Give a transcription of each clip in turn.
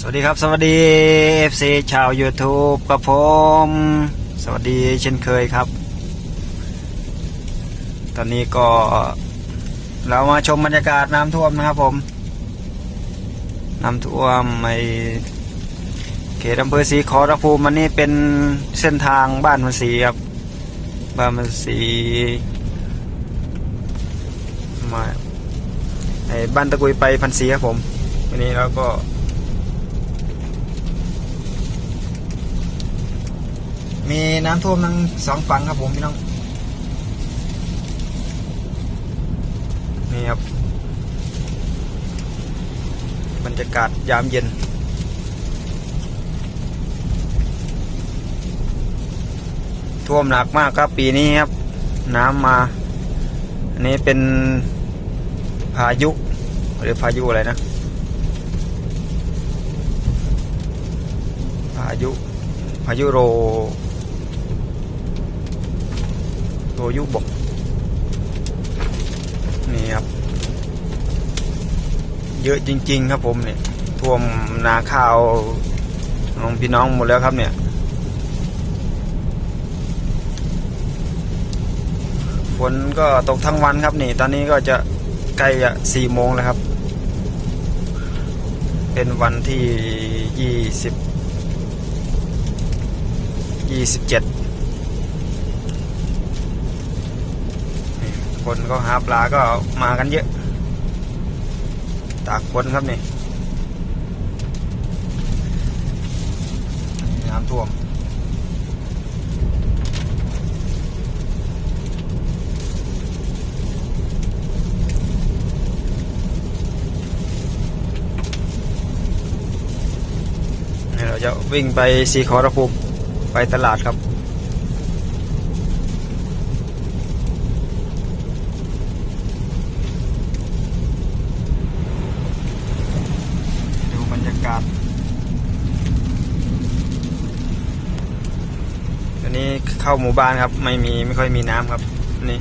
สวัสดีครับ สวัสดี FC ชาว YouTube กับผมสวัสดีเช่นเคยครับ ตอนนี้ก็เรามาชมบรรยากาศน้ำท่วมนะครับผมน้ำท่วมในเขตอำเภอศรีขอรภูมิมันนี่เป็นเส้นทางบ้านมันสีครับ บ้านมันสีมาไอ้บ้านตะกุยไปพันสีครับผมวันนี้เราก็ มีน้ำท่วมทั้งสองฝั่งครับผมพี่น้อง นี่ครับบรรยากาศยามเย็น ท่วมหนักมากครับปีนี้ครับ น้ำมา อันนี้เป็นพายุ หรือพายุอะไรนะ พายุ พายุโร โรยุบก นี่ครับ เยอะจริง ๆ ครับผมเนี่ยท่วมนาข้าวของพี่น้องหมดแล้วครับเนี่ย ฝนก็ตกทั้งวันครับนี่ ตอนนี้ก็จะใกล้จะสี่โมงแล้วครับ เป็นวันที่ยี่สิบยี่สิบเจ็ด คนก็หาปลาก็มากันเยอะ ตากคนครับนี่น้ำท่วมเราจะวิ่งไปสีขอรภูมิไปตลาดครับ ดูบรรยากาศอันนี้ เข้าหมู่บ้านครับ ไม่มีไม่ค่อยมีน้ำครับ นี่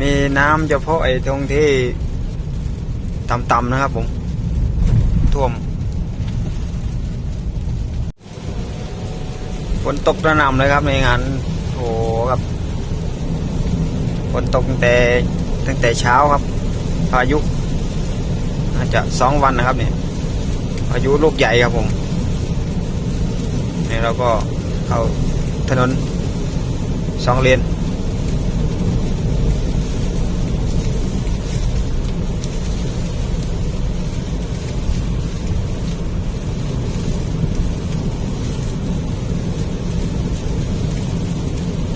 มีน้ำเฉพาะไอ้ตรงที่ต่ำๆนะครับ ผม ท่วม ฝนตกกระหน่ำเลยครับ ในงานโอ้โหครับฝนตกตั้งแต่ตั้งแต่เช้าครับ พายุอาจจะสองวันนะครับเนี่ยพายุลูกใหญ่ครับผม นี่เราก็เข้าถนนสองเลน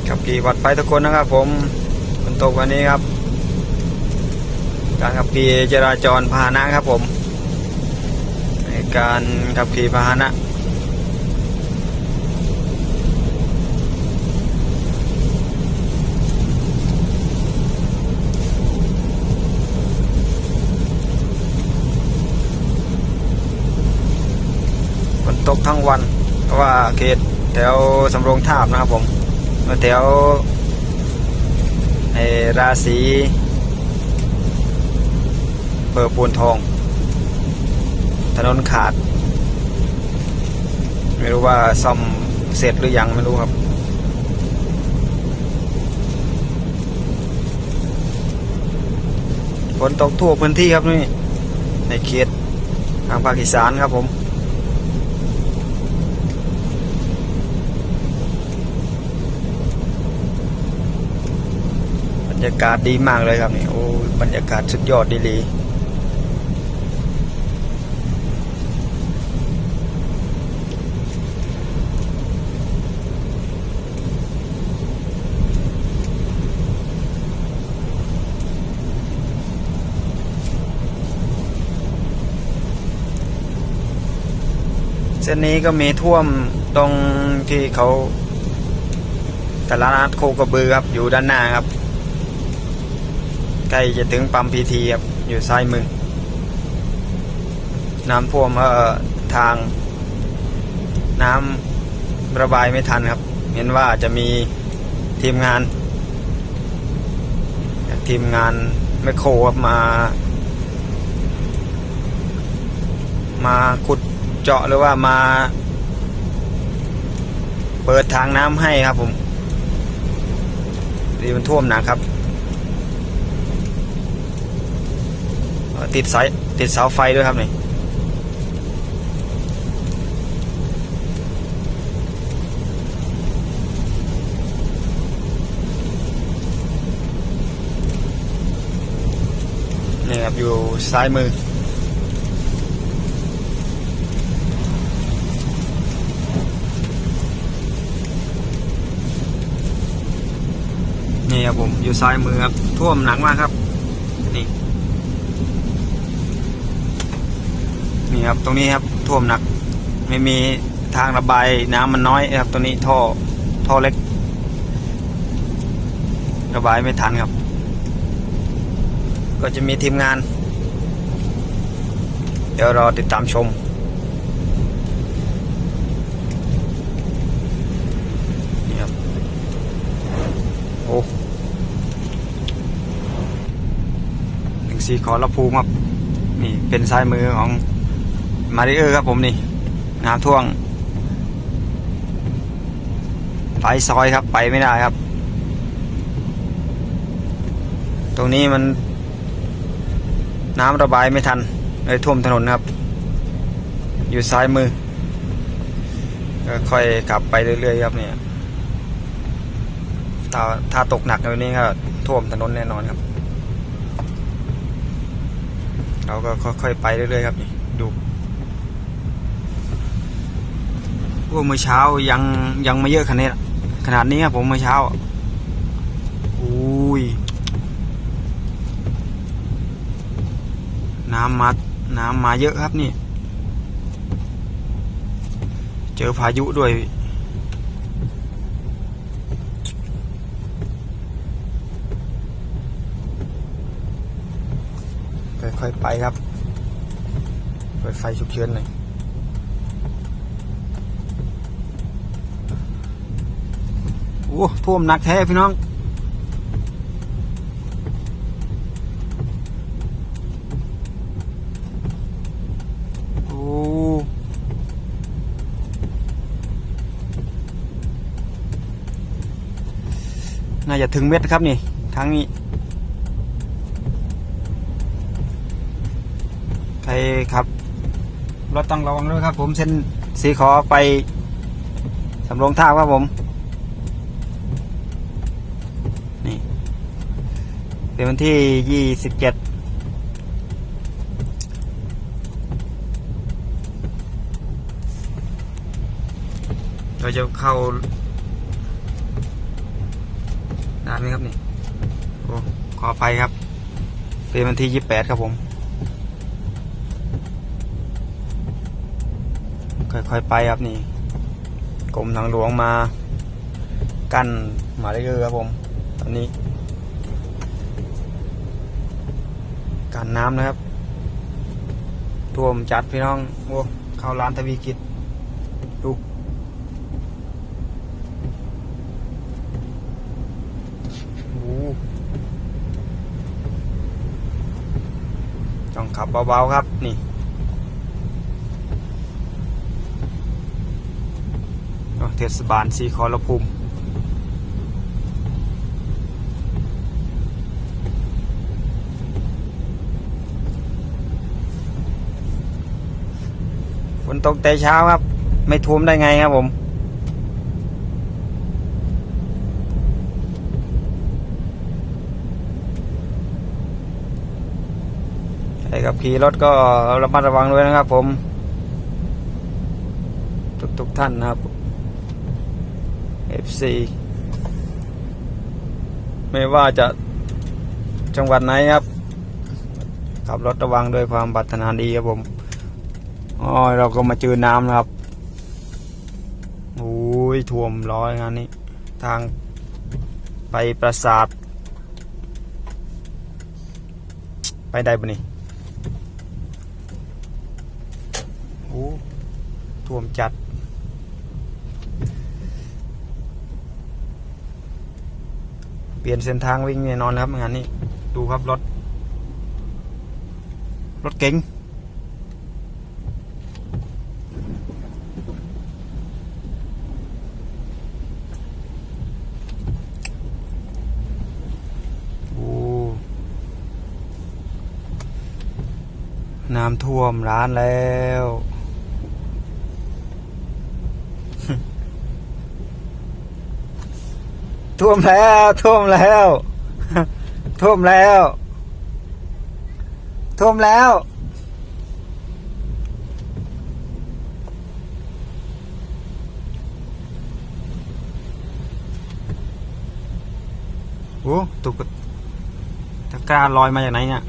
ขับขี่ปลอดภัยทุกคนนะครับผมฝนตกวันนี้ครับ การขับขี่จราจรพาหนะครับผม ในการขับขี่พาหนะ ตกทั้งวัน เพราะว่าเขตแถวสำโรงทาบนะครับผมแถวไอราศีเปิดปูนทอง ถนนขาด ไม่รู้ว่าซ่อมเสร็จหรือยังไม่รู้ครับฝนตกทั่วพื้นที่ครับนี่ในเขตทางภาคอีสานครับผม รรยากาศดีมากเลยครับนี่โอ้บรรยากาศสุดยอดดีเลยเส้นนี้ก็มีท่วมตรงที่เขาตลาดนัดโคกระบือครับอยู่ด้านหน้าครับ ใกล้จะถึงปั๊มพีทีครับอยู่ซ้ายมือ น้ำท่วมเอ่อทาง น้ำระบายไม่ทันครับ เห็นว่าจะมีทีมงาน ทีมงานแมโครครับมา มาขุดเจาะหรือว่ามา เปิดทางน้ำให้ครับผมดีมันท่วมหนะครับเอ่อ ติดสายติดเสาไฟด้วยครับนี่นี่ครับอยู่ซ้ายมือ นี่ครับผมอยู่ซ้ายมือครับท่วมหนักมากครับ นี่ นี่ ครับ ตรงนี้ครับท่วมหนัก ไม่มีทางระบายน้ำมันน้อยครับ ตัวนี้ท่อท่อเล็ก ระบายไม่ทันครับ ก็จะมีทีมงาน เดี๋ยวรอติดตามชมนี่ครับโอ้หนึ่งสี่ขอละภูมครับนี่เป็นซ้ายมือของ มาริเออร์ครับผมนี่น้ำท่วงไปซอยครับไปไม่ได้ครับ ตรงนี้มัน น้ำระบายไม่ทันเลยท่วมถนนครับ อยู่ซ้ายมือก็ค่อยขับไปเรื่อยๆครับเนี่ยถ้าถ้าตกหนักแบบนี้ก็ท่วมถนนแน่นอนครับ เราก็ค่อยๆไปเรื่อยๆครับนี่ดู ว่าเมื่อเช้ายังยังไม่เยอะขนาดนี้ขนาดนี้ครับผมเมื่อเช้าอุ้ยน้ำมาน้ำมาเยอะครับนี่ เจอพายุด้วยค่อยๆไปครับ เปิดไฟฉุกเฉินหน่อย อ้ท่วมหนักแท้พี่น้อง โอ้น่าจะถึงเม็ดครับนี่ทางนี้ใครครับรถต้องระวังด้วยครับ ผมเส้นสีขอไปสำโรงท่าครับผม เป็นวันที่ยี่สิบเจ็ดเราจะเข้าด้านนี้ครับนี่โอ้ขอไปครับ เป็นวันที่ยี่แปดครับผม ค่อยๆไปครับนี่กรมทางหลวงมา กั้นมาเรื่อยๆครับผม ตอนนี้ กันน้ำนะครับท่วมจัดพี่น้องโอ้เข้าร้านทวีกิจดูต้องขับเบาๆครับ นี่เทศบาลสีขอรภูมิ นตกแต่เช้าครับ ไม่ท่วมได้ไงครับผมใครกับขี่รถก็ระมัดระวังด้วยนะครับผม ทุกๆท่านนะครับ FC ไม่ว่าจะจังหวัดไหนครับขับรถระวังด้วยความปรารถนาดีครับผม อ๋อเราก็มาเจอน้ำนะครับโอ้ยท่วมร้อยงานนี้ ทางไปปราสาท ไปได้ปะนี่โอ้ท่วมจัดเปลี่ยนเส้นทางวิ่งแน่นอนครับงานนี้ ดูครับรถ รถเก๋ง น้ำท่วมร้านแล้ว ท่วมแล้ว ท่วมแล้ว ท่วมแล้ว ท่วมแล้ว โอ้ตุกตะกร้าลอยมาจากไหนเนี่ย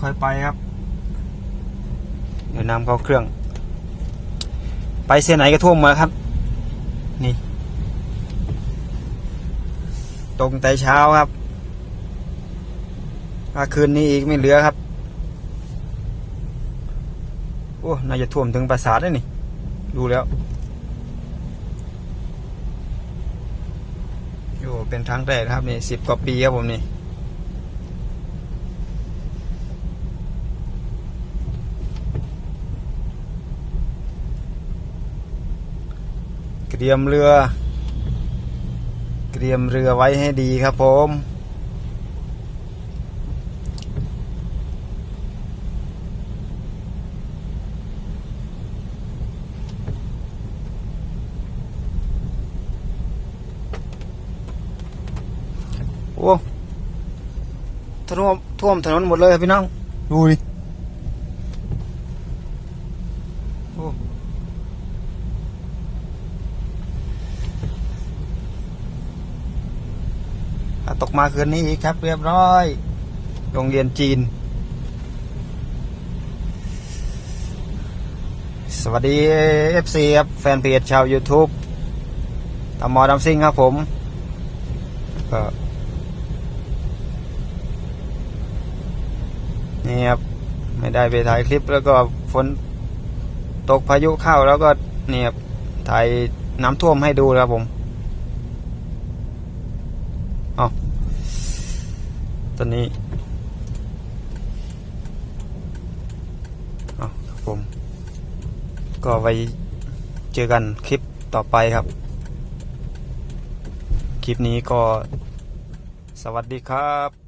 ค่อยๆไปครับ เดี๋ยวน้ำเข้าเครื่อง ไปเส้นไหนก็ท่วมมาครับ นี่ ตรงแต่เช้าครับถ้าคืนนี้อีกไม่เหลือครับ โอ้ น่าจะท่วมถึงปราสาทได้นี่ ดูแล้วโอ้เป็นครั้งแรกครับนี่สิบกว่าปีครับผมนี่ ตรียมเรือ เตรียมเรือไว้ให้ดีครับผมโอ้ท่วมท่วมถนนหมดเลยครับพี่น้อง ดูดิ โอ้ ถ้า ตกมาคืนนี้อีกครับ เรียบร้อย โรงเรียนจีน สวัสดี FC ครับแฟนเพจชาว YouTube ตามอดำซิ่งครับผมก็นี่ครับ ไม่ได้ไปถ่ายคลิปแล้วก็ฝนตกพายุเข้าแล้วก็เนี่ยครับถ่ายน้ำท่วมให้ดูครับผม เอาตอนนี้เอาครับผม ก็ไว้เจอกันคลิปต่อไปครับ คลิปนี้ก็สวัสดีครับ